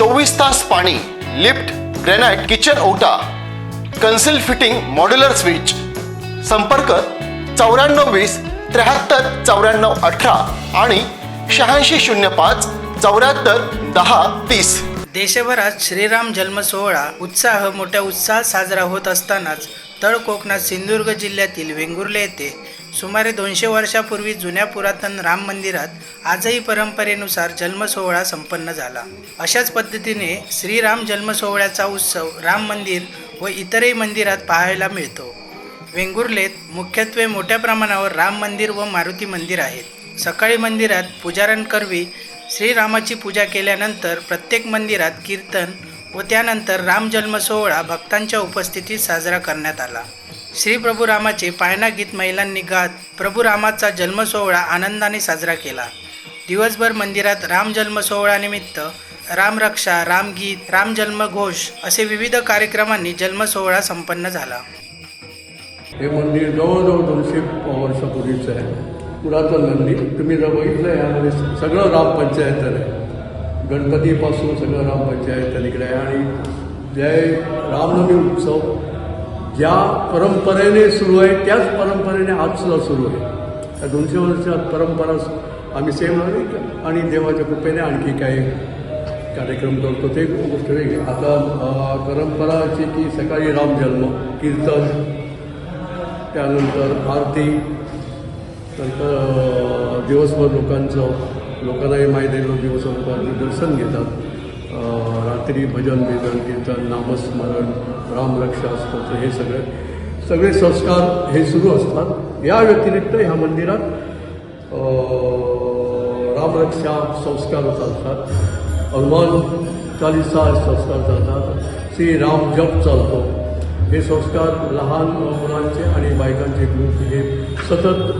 चोवीस तास पाणी लिफ्ट ग्रेनाइट किचन ओटा कन्सिल फिटिंग मॉड्युलर स्विच. संपर्क चौऱ्याण्णव वीस त्र्याहत्तर चौऱ्याण्णव अठरा आणि शहाऐंशी शून्य पाच चौऱ्याहत्तर दहा तीस. देशभरात श्रीराम जन्म सोहळा उत्साह मोठ्या उत्साहात साजरा होत असतानाच तळ कोकणात सिंधुदुर्ग जिल्ह्यातील वेंगुर्ले येथे सुमारे दोनशे वर्षापूर्वी जुन्या पुरातन राम मंदिरात आजही परंपरेनुसार जन्मसोहळा संपन्न झाला. अशाच पद्धतीने श्रीराम जन्मसोहळ्याचा उत्सव राम मंदिर व इतरही मंदिरात पाहायला मिळतो. वेंगुर्लेत मुख्यत्वे मोठ्या प्रमाणावर राम मंदिर व मारुती मंदिर आहेत. सकाळी मंदिरात पुजाऱ्यांकरवी श्रीरामाची पूजा केल्यानंतर प्रत्येक मंदिरात कीर्तन व त्यानंतर रामजन्म सोहळा भक्तांच्या उपस्थितीत साजरा करण्यात आला. श्री प्रभू रामाचे पायना गीत महिलांनी गात प्रभू रामाचा जन्मसोहळा आनंदाने साजरा केला. दिवसभर मंदिरात राम जन्म रामरक्षा रामगीत रामजन्म घोष असे विविध कार्यक्रमांनी जन्मसोहळा संपन्न झाला. हे मंदिर जवळजवळ दोनशे वर्षापूर्वीचं आहे. पुरातन मंदिर. तुम्ही जर बघितलं यामध्ये सगळं ग्रामपंचायत आहे गणपतीपासून सगळं रामपंचायत इकडे आहे आणि जय रामनवमी उत्सव ज्या परंपरेने सुरू आहे त्याच परंपरेने आज सुद्धा सुरू आहे. त्या दोनशे वर्षात परंपरा आम्ही सेम आणि देवाच्या कृपेने आणखी काही कार्यक्रम करतो. ते गोष्ट वेगळी. आता परंपराची की सकाळी रामजन्म कीर्तन त्यानंतर आरती नंतर दिवसभर लोकांचं लोकांनाही माहिती आहे लोक दिवसभर लोकांचं दर्शन घेतात. रात्री भजन बिजन कीर्तन नामस्मरण रामरक्षा स्तोत्र हे सगळे सगळे संस्कार हे सुरू असतात. या व्यतिरिक्त ह्या मंदिरात रामरक्षा संस्कार चालतात. हनुमान चालिसा संस्कार चालतात. श्री राम जप चालतो. हे संस्कार लहान मुलांचे आणि बायकांचे ग्रुप हे सतत